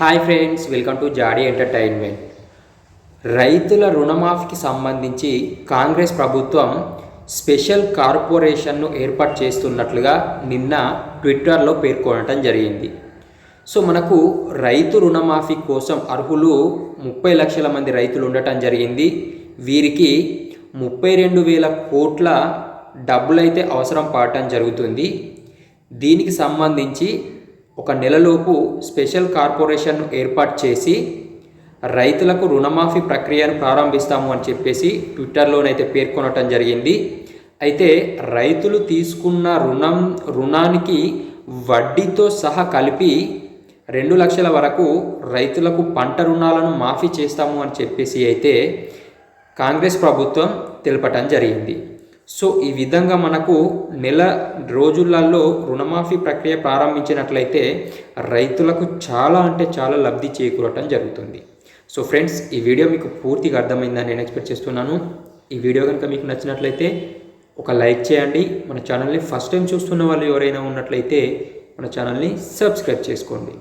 Hi friends welcome to Jaadi entertainment. రైతుల రుణమాఫీకి సంబంధించి కాంగ్రెస్ ప్రభుత్వం స్పెషల్ కార్పొరేషన్ను ఏర్పాటు చేస్తున్నట్లుగా నిన్న ట్విట్టర్లో పేర్కొనటం జరిగింది. సో మనకు రైతు రుణమాఫీ కోసం అర్హులు ముప్పై లక్షల మంది రైతులు ఉండటం జరిగింది. వీరికి ముప్పై రెండు వేల కోట్ల డబ్బులైతే అవసరం పడటం జరుగుతుంది. దీనికి సంబంధించి ఒక నెలలోపు స్పెషల్ కార్పొరేషన్ను ఏర్పాటు చేసి రైతులకు రుణమాఫీ ప్రక్రియను ప్రారంభిస్తాము అని చెప్పేసి ట్విట్టర్లోనైతే పేర్కొనటం జరిగింది. అయితే రైతులు తీసుకున్న రుణం రుణానికి వడ్డీతో సహా కలిపి రెండు లక్షల వరకు రైతులకు పంట రుణాలను మాఫీ చేస్తాము అని చెప్పేసి అయితే కాంగ్రెస్ ప్రభుత్వం తెలపటం జరిగింది. సో ఈ విధంగా మనకు నెల రోజులలో రుణమాఫీ ప్రక్రియ ప్రారంభించినట్లయితే రైతులకు చాలా అంటే చాలా లబ్ధి చేకూరటం జరుగుతుంది. సో ఫ్రెండ్స్ ఈ వీడియో మీకు పూర్తిగా అర్థమైందని నేను ఎక్స్పెక్ట్ చేస్తున్నాను. ఈ వీడియో కనుక మీకు నచ్చినట్లయితే ఒక లైక్ చేయండి. మన ఛానల్ని ఫస్ట్ టైం చూస్తున్న వాళ్ళు ఎవరైనా ఉన్నట్లయితే మన ఛానల్ని సబ్స్క్రైబ్ చేసుకోండి.